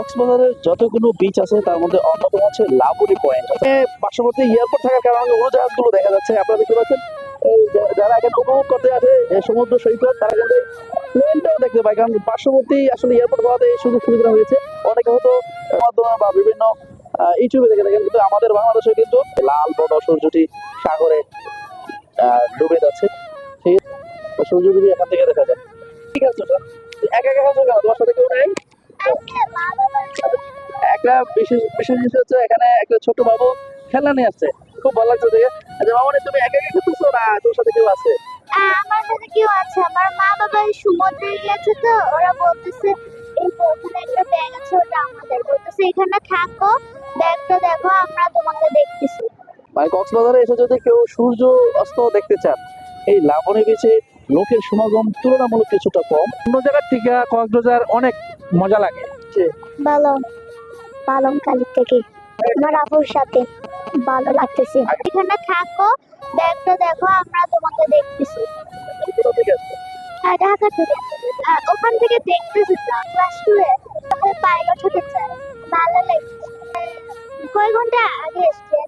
কক্সবাজারের যতগুলো বিচ আছে, তার মধ্যে অন্যতম হচ্ছে লাবণী পয়েন্ট পার্শ্ববর্তী এয়ারপোর্ট থাকার কারণে উড়োজাহাজগুলো দেখা যাচ্ছে, আপনারা দেখতে পাচ্ছেন। যারা এখানে উপভোগ করতে এই সমুদ্র সৈকত, তারা কিন্তু প্লেনটাও দেখতে পায়। কারণ পার্শ্ববর্তী আসলে এয়ারপোর্ট হওয়াতে এই সুযোগ সুবিধা হয়েছে। অনেকে হয়তো মাধ্যমে বা বিভিন্ন ইউটিউবে দেখে থাকেন, কিন্তু আমাদের বাংলাদেশে কিন্তু লাল বড় সূর্যটি সাগরে ডুবে যাচ্ছে। সেই ডুবে এখান থেকে দেখা যায়। ঠিক আছে? একা একা তোমার সাথে কেউ একটা বিশেষ বিশেষ জিনিস হচ্ছে এখানে একটা ছোট বাবু খেলনা নিয়ে আসছে। খুব ভালো লাগছে দেখে। আচ্ছা মামনি তুমি একা একা খেলতেছো না তোর সাথে কেউ আছে? আমার সাথে কেউ আছে। আমার মা বাবা সমুদ্রে গেছে তো ওরা বলতেছে ওখানে একটা ব্যাগ আছে ওটা আমাদের। বলতেছে এখানে থাকো ব্যাগটা দেখো আমরা তোমাকে দেখতেছি। মানে কক্সবাজারে এসে যদি কেউ সূর্য অস্ত দেখতে চান এই লাবণী বিচে লোকের সমাগম তুলনামূলক কিছুটা কম। অন্য জায়গার থেকে কক্সবাজার অনেক মজা লাগে। ভালো। বালমকালি থেকে। আমার আপুর সাথে ভালো লাগতেছে। এখানে থাকো, দেখো দেখো, আমরা তোমাকে দেখতেছি। ঢাকা আচ্ছা, থেকে ওখান থেকে দেখতেছি ক্লাস টুয়ে পাইলট হতে চাই ভালো লাগছে। কয় ঘণ্টা আগে এসছে?